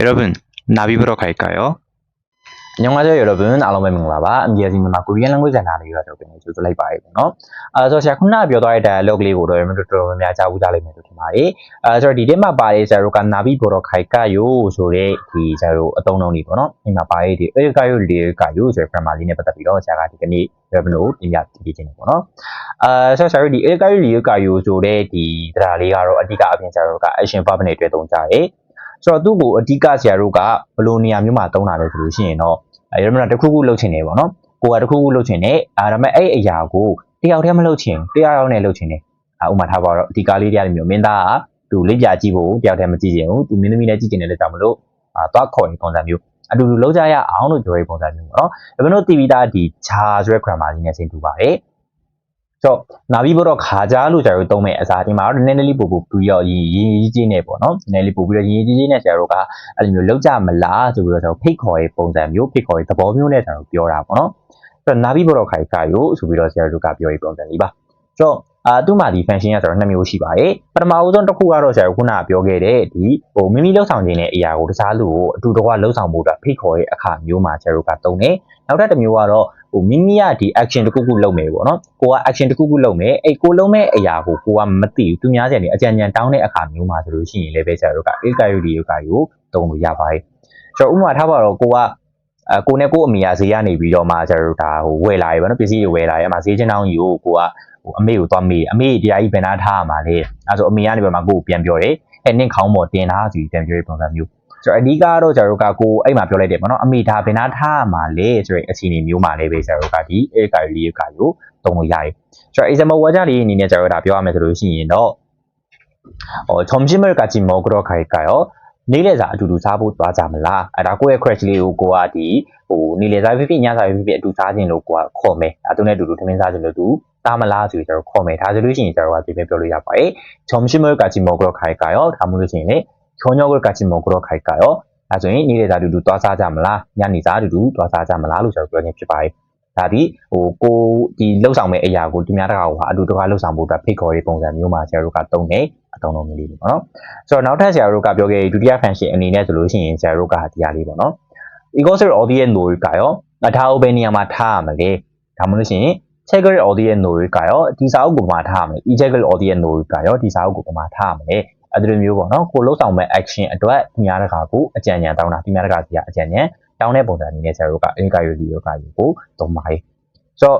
여러 분, 나비 보러 갈까 요? 안녕하세요 여러분အားလုံးပဲမင်္ဂလာပါအမြဲတမ်းမှာ Korean language channel လေးရောတော့ပြန်ကြိုဆိုလိုက်ပါရစေနော်အဲဆိုဆရာခုနပြောထားတဲ့ dialogue လေးကိုတော့ကျွန်တော်တို့တော်တော်များများကြားဦးကြလိမ့်မယ်လို့ထင်ပါတယ်အဲဆိုတော့ဒီထဲမှာပါတဲ့ဆရာတို့က Navi Boro Kai Kayo ဆိုတဲ့ဒီဆရာတို့အသုံးအနှုန်းလေးပေါ့နော်ဒီမှာပါတဲ့ဒီ El Kayo Le Kayo ဆိုတဲ့ grammar လေးနဲ့ပတ်သက်ပြီးတော့ဆရာကဒီကနေ့ revenue ကိုပြင်ပြပေးခြင်းပေါ့နော်အဲဆိုဆရာတို့ဒီ El Kayo Le Kayo ဆိုတဲ့ဒီတရားလေးကတော့အဓိကအပြင်ဆရာတို့က action verb နဲ့တွဲသုံးကြတယ် ဆိုတော့သူ့ကိုအဓိကဆရာတို့ကဘယ်လိုနေရာမျိုးမှာသုံးတာလဲဆိုလို့ရှိရင်တော့အဲရမနာတစ်ခုခုလုပ်ချင်တယ်ပေါ့နော်ကိုကတစ်ခုခုလုပ်ချင်တယ်အဲဒါပေမဲ့အဲ့အရာကိုတယောက်တည်းမလုပ်ချင်တယောက်ယောက်နဲ့လုပ်ချင်တယ်အဲဥပမာထားပါတော့ဒီကားလေးတရားမျိုးမင်းသားကသူလိပ်ပြကြည့်ဖို့တယောက်တည်းမကြည့်ချင်ဘူးသူမင်းသမီးနဲ့ကြည့်ချင်တယ်လည်းကြောင့်မလို့အာသွားခေါ်ရင်ပုံစံမျိုးအတူတူလုပ်ကြရအောင်လို့ပြောရေးပုံစံမျိုးပေါ့နော်ဒါပေမဲ့တို့တီဗီသားဒီခြာဆိုတဲ့ grammar လေးနဲ့ဆင်တူပါတယ်ဆို တော့နာပြီးတော့ခါကြလို့ဆရာတို့သုံးမဲ့အစားဒီမှာတော့နည်းနည်းလေးပို့ပို့ပြီးတော့ရင်းရင်းကြီးကြီးနဲ့ပေါ့နော်နည်းနည်းလေးပို့ပြီးတော့ရင်းရင်းကြီးကြီးနဲ့ဆရာတို့ကအဲ့လိုမျိုးလောက်ကြမလားဆိုပြီးတော့ကျွန်တော်ဖိတ်ခေါ်ရေးပုံစံမျိုးဖိတ်ခေါ်ရေးသဘောမျိုးနဲ့ကျွန်တော်ပြောတာပေါ့နော်အဲ့တော့နာပြီးတော့ခိုင်ခါယိုဆိုပြီးတော့ဆရာတို့ကပြောရေးပုံစံလေးပါဆိုတော့ အာသူ့မှာဒီ function ကဆိုတော့နှစ်မျိုးရှိပါတယ်ပထမဦးဆုံးတစ်ခုကတော့ဆရာတို့ခုနကပြောခဲ့တဲ့ဒီဟိုမိမိလှုပ်ဆောင်ခြင်းတဲ့အရာကိုတခြားလူကိုအတူတကွလှုပ်ဆောင်ဖို့အတွက်ဖိတ်ခေါ်ရေးအခါမျိုးမှာဆရာတို့ကသုံးတယ်နောက်ထပ်တစ်မျိုးကတော့ဟိုမိမိကဒီ action တစ်ခုခုလုပ်မယ်ပေါ့နော်ကိုက action တစ်ခုခုလုပ်မယ်အဲ့ကိုလုံးမဲ့အရာကိုကိုကမသိဘူးသူများကျန်နေအကြံဉာဏ်တောင်းတဲ့အခါမျိုးမှာဆိုလို့ရှိရင်လည်းပဲဆရာတို့က a ကာယုဒီယုကာယုသုံးလို့ရပါတယ်ဆိုတော့ဥပမာထားပါတော့ကိုက အဲကိုနဲ့ကိုအမေကဈေးကနေပြီးတော့မှကျတော့ဒါဟိုဝယ်လာရေပေါ့နော်ပစ္စည်းတွေဝယ်လာရေအမှဈေးချင်းတောင်းကြီးကိုကိုကဟိုအမေကိုသွားမေးအမေတရားကြီးဘယ်နာထားရမှာလဲအဲဆိုအမေကနေပြီးမှကိုကိုပြန်ပြောတယ်အဲနင့်ခေါင်းပေါ်တင်ထားဆိုပြီးပြန်ပြောတဲ့ပုံစံမျိုးဆိုတော့အဓိကတော့ကျတော့ကကိုအဲ့မှာပြောလိုက်တယ်ပေါ့နော်အမေဒါဘယ်နာထားရမှာလဲဆိုတဲ့အခြေအနေမျိုးမှာလည်းပဲကျတော့ကဒီအေကာယူလေးကာယူသုံးလို့ရတယ်ဆိုတော့ example word လေးအနေနဲ့ကျတော့ဒါပြောရမယ်ဆိုလို့ရှိရင်တော့어 점심을 같이 먹으러 갈까요? နေ့လည်စာအတူတူစားဖို့သွားကြမလားအဲဒါကိုယ့်ရဲ့ crash လေးကိုကိုကဒီဟိုနေ့လည်စာဖြစ်ဖြစ်ညစာဖြစ်ဖြစ်အတူစားခြင်းလို့ကိုကခေါ်မယ်အဲသူနဲ့အတူတူထမင်းစားခြင်းလို့သူတာမလားဆိုပြီးကျွန်တော်ခေါ်မယ်ဒါဆိုလို့ရှိရင်ကျွန်တော်ကပြင်ပြပြောလို့ရပါတယ်ချုံရှိမောကချီမောကရခိုင်ကရောဒါမှမဟုတ်လို့ရှိရင်လေချုံညောကကချီမောကရခိုင်ကရောအဲဆိုရင်နေ့လည်စာအတူတူသွားစားကြမလားညနေစာအတူတူသွားစားကြမလားလို့ကျွန်တော်ပြောခြင်းဖြစ်ပါတယ် ဒါဒီဟိုကိုဒီလှုပ်ဆောင်မဲ့အရာကိုဒီများတကာကိုဟာအတူတကာလှုပ်ဆောင်ဖို့အတွက်ဖိတ်ခေါ်ရေးပုံစံမျိုးမှာဆရာတို့ကတုံးတယ်အတုံးလုံးလေးတွေပေါ့နော်ဆိုတော့နောက်ထပ်ဆရာတို့ကပြောခဲ့ဒုတိယ function အနေနဲ့ဆိုလို့ရှိရင်ဆရာတို့ကဒီဟာလေးပေါ့နော် equal to audience လို့ကရောဒါကိုဘယ်နေရာမှာထားရမလဲဒါမှမဟုတ်ရှင် checker audience လို့ကရောဒီစာအုပ်ကိုမှာထားရမယ် e-checker audience လို့ကရောဒီစာအုပ်ကိုမှာထားရမယ်အဲ့ဒီလိုမျိုးပေါ့နော်ကိုလှုပ်ဆောင်မဲ့ action အတွက်ဒီများတကာကိုအကြံဉာဏ်တောင်းတာဒီများတကာစီကအကြံဉာဏ် တောင်းတဲ့ပုံစံအနေနဲ့ဆရာတို့ကအင်ကာယူဒီယောကာယူကိုသုံးပါတယ်ဆိုတော့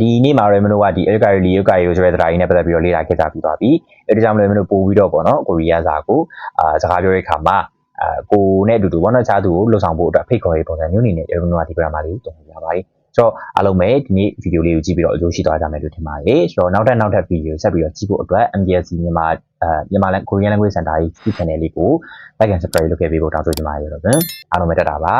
ဒီနေ့မှာလည်းမလို့ကဒီအကာရီလီယိုကာရီကိုဆိုတဲ့တရားကြီးနဲ့ပတ်သက်ပြီးတော့လေ့လာခဲ့ကြပြီးသွားပြီအဲဒါကြောင့်လည်းမလို့ပို့ပြီးတော့ပေါ့နော်ကိုရီးယားစာကိုအာစကားပြောတဲ့အခါမှာအာကိုနဲ့အတူတူဘောနော်ချားသူကိုလှုပ်ဆောင်ဖို့အတွက်ဖိတ်ခေါ်ရေးပုံစံမျိုးအနေနဲ့ကျွန်တော်တို့ကဒီ grammar လေးကိုသုံးရပါတယ် ဆိုတော့အားလုံးပဲဒီနေ့ဗီဒီယိုလေးကိုကြည့်ပြီးတော့အကျိုးရှိသွားကြမယ်လို့ထင်ပါတယ်ဆိုတော့နောက်ထပ်နောက်ထပ်ဗီဒီယိုဆက်ပြီးတော့ကြည့်ဖို့အတွက် MBSC မြန်မာအဲမြန်မာ Korean Language Center ရဲ့ YouTube channel လေးကို like and subscribe လုပ်ခဲ့ပေးဖို့တောင်းဆိုချင်ပါတယ်လို့အားလုံးပဲတက်တာပါ